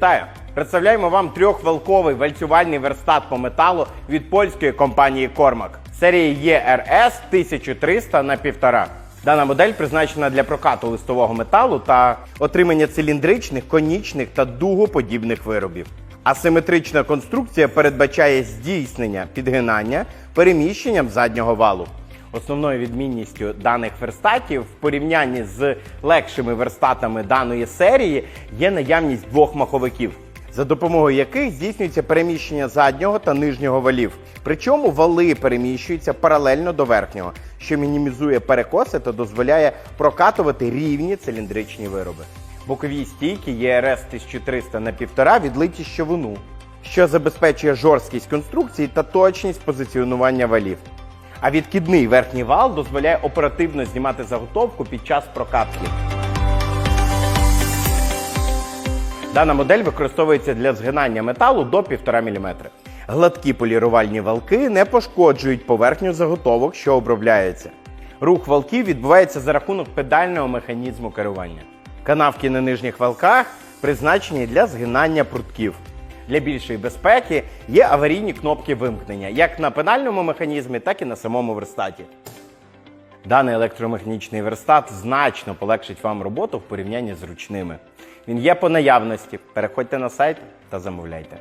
Вітаю! Представляємо вам трьохвалковий вальцювальний верстат по металу від польської компанії Кормак серії ERS 1300 на 1,5. Дана модель призначена для прокату листового металу та отримання циліндричних, конічних та дугоподібних виробів. Асиметрична конструкція передбачає здійснення підгинання переміщенням заднього валу. Основною відмінністю даних верстатів в порівнянні з легшими верстатами даної серії є наявність двох маховиків, за допомогою яких здійснюється переміщення заднього та нижнього валів. Причому вали переміщуються паралельно до верхнього, що мінімізує перекоси та дозволяє прокатувати рівні циліндричні вироби. Бокові стійки ERS 1300 на 1,5 відлиті щовину, що забезпечує жорсткість конструкції та точність позиціонування валів. А відкидний верхній вал дозволяє оперативно знімати заготовку під час прокатки. Дана модель використовується для згинання металу до 1,5 мм. Гладкі полірувальні валки не пошкоджують поверхню заготовок, що обробляються. Рух валків відбувається за рахунок педального механізму керування. Канавки на нижніх валках призначені для згинання прутків. Для більшої безпеки є аварійні кнопки вимкнення як на пенальному механізмі, так і на самому верстаті. Даний електромеханічний верстат значно полегшить вам роботу в порівнянні з ручними. Він є по наявності. Переходьте на сайт та замовляйте.